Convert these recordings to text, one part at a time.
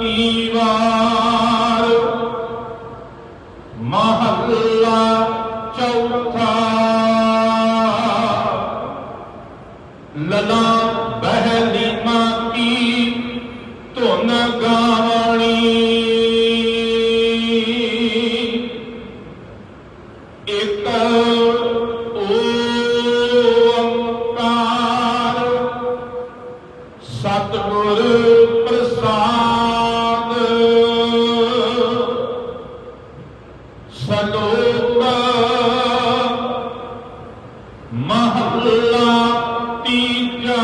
ਕੀ ਵਾਰ ਮਹੱਲਾ ਚੌਥਾ। ਲਲਾ ਬਹਿਲੀ ਮਾਂ ਕੀ ਧੁਨ ਗਾਵਣੀ। ਇਕ ਓੰਕਾਰ। ਸਤਿਗੁਰ ਪ੍ਰਸਾਦ ਮਹੱਲਾ ਤੀਜਾ।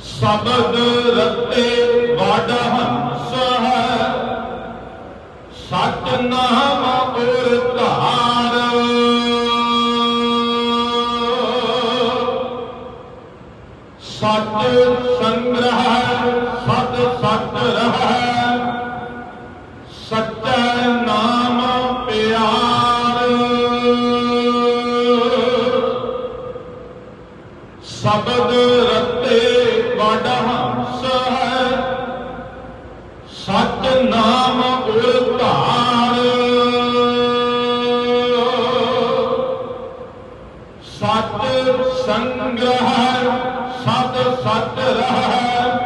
ਸ਼ਬਦ ਰਤੇ ਵਡ ਹੰਸ ਹੈ ਸਤ ਨਾਮ ਧਾਰ। ਸਤ ਸ਼ਬਦ ਰਤੇ ਵਡ ਹੰਸ ਹੈ। ਸਚ ਨਾਮ ਗੁਰ ਧਾਰ ਸਤ ਸੰਗ੍ਰਹ ਸਤ ਸਤ ਰਹਿ।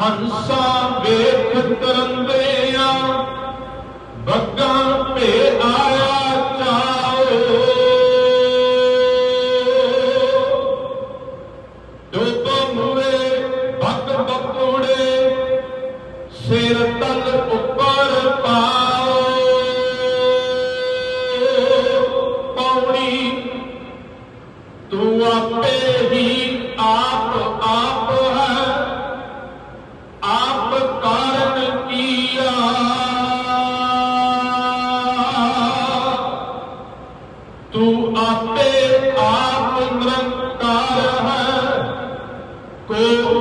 ਹੰਸਾ ਵੇਖ ਤਰੰਦਿਆ, ਬੱਗਾ ਭੇ ਆਇਆ ਚਾਓ। ਡੋਬ ਮੂਏ ਬੱਗ ਬਕੂੜੇ ਸਿਰ ਤਲ ਉੱਪਰ ਪਾਓ। ਪੌੜੀ ਤੂੰ ਆਪੇ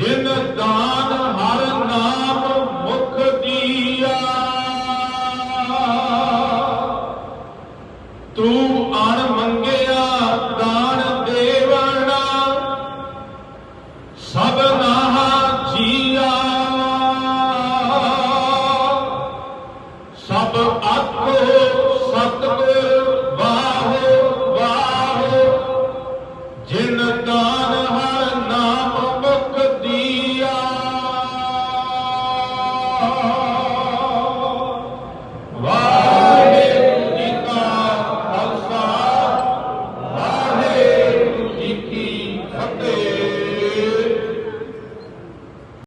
ਜਿਨ ਦਾਨ ਹਰ ਨਾਮ